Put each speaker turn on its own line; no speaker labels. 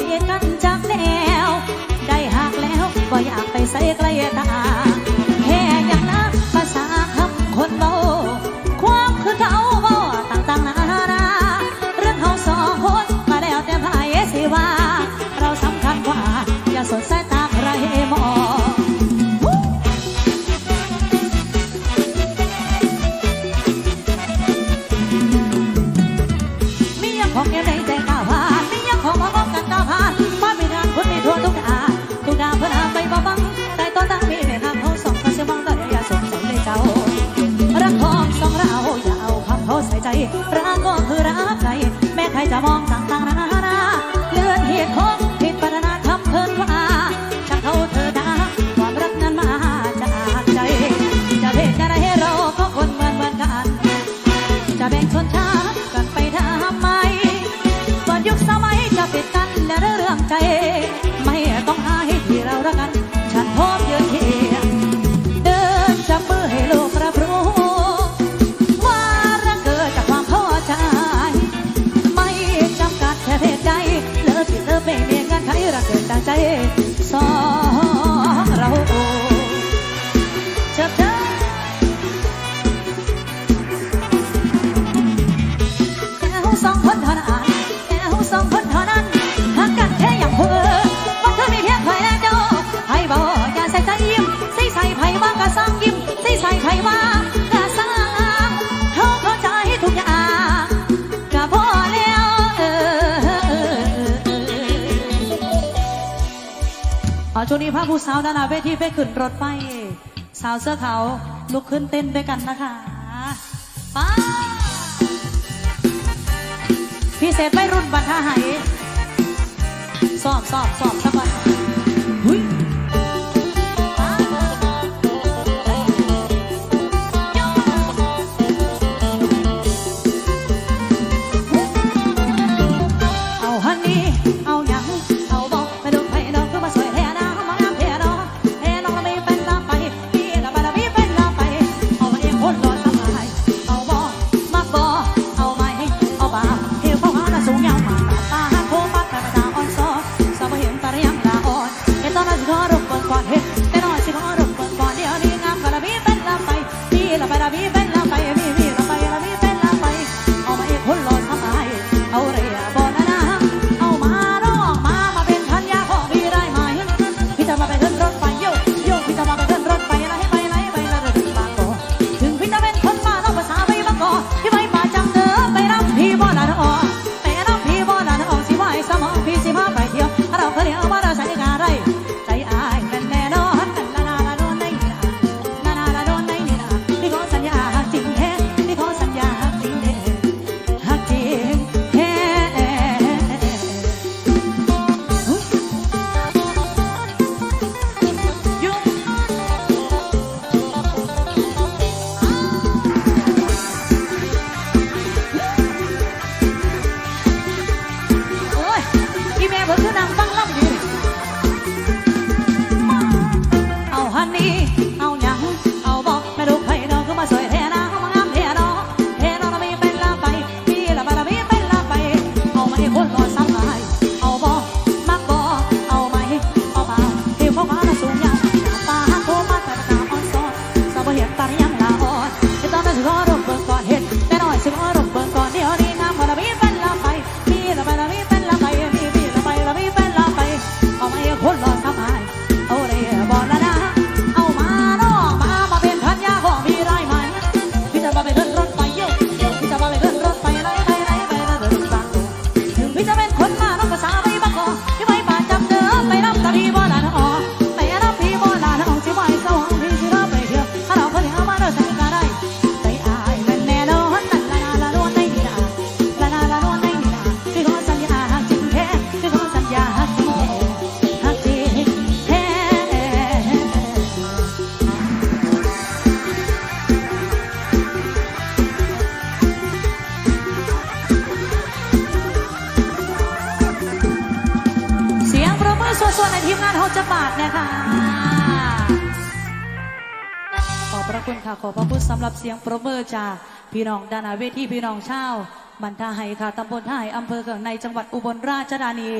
เพียงกันจากแนวได้หักแล้วก็อยากไปใส่ใกล้ตา ยุสมัยจะปิดกันและเรื่องใจ ไม่ต้องหาให้ที่เรารักกัน ฉันพร้อมยอะเคียเดินจับมือให้โลกรับรู้ ว่ารักเกิดจากความพอใจ ไม่จำกัดแค่เพศใดเลิกที่เลิกไม่เมียกันใครรักเกิดจาใจสองเราโอ้เเชิดสองคนไทย อ๋อช่วงนี้ภาพผู้สาวด้านหน้าเวทีไปขึ้นรถไปสาวเสื้อขาวลุกขึ้นเต้นด้วยกันนะคะไปพิเศษไม่รุ่นบรรท่าไหซ้อมซ้อมซ้อมสักวัน สิขอรบเบิ่ก่อนเห็นแม่น้อยสิขอรบก่อนี่นี้น้ำมันมีเป็นละไปมีละไปละมีเป็นละไปมีมีละไปละมีเป็นละไปเอาไม่คนลอ วในทีมงานเโาจะบาทนะคะขอบพระคุณค่ะขอพระคุณสำหรับเสียงปรบมือจากพี่น้องดานาเวทีพี่น้องเช่าวบันทาไฮค่ะตำบลท่าไฮอำเภอเกืองในจังหวัดอุบลราชธานี